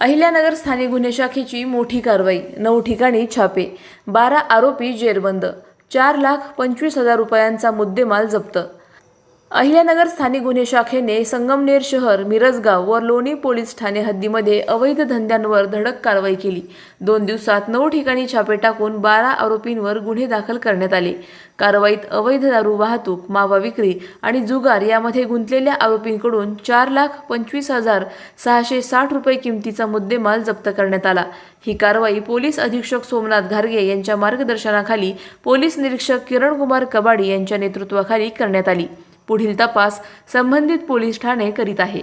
अहिल्यानगर स्थानिक गुन्हे शाखेची मोठी कारवाई नऊ ठिकाणी छापे बारा आरोपी जेरबंद चार लाख पंचवीस हजार रुपयांचा मुद्देमाल जप्त अहिल्यानगर स्थानिक गुन्हे शाखेने संगमनेर शहर मिरजगाव व लोणी पोलीस ठाणे हद्दीमध्ये अवैध धंद्यांवर धडक कारवाई केली. दोन दिवसात नऊ ठिकाणी छापे टाकून बारा आरोपींवर गुन्हे दाखल करण्यात आले. कारवाईत अवैध दारू वाहतूक मावा विक्री आणि जुगार यामध्ये गुंतलेल्या आरोपींकडून चार लाख पंचवीस हजार सहाशे साठ रुपये किमतीचा मुद्देमाल जप्त करण्यात आला. ही कारवाई पोलीस अधीक्षक सोमनाथ घारगे यांच्या मार्गदर्शनाखाली पोलीस निरीक्षक किरणकुमार कबाडी यांच्या नेतृत्वाखाली करण्यात आली. पुढील तपास संबंधित पोलीस ठाणे करीत आहे.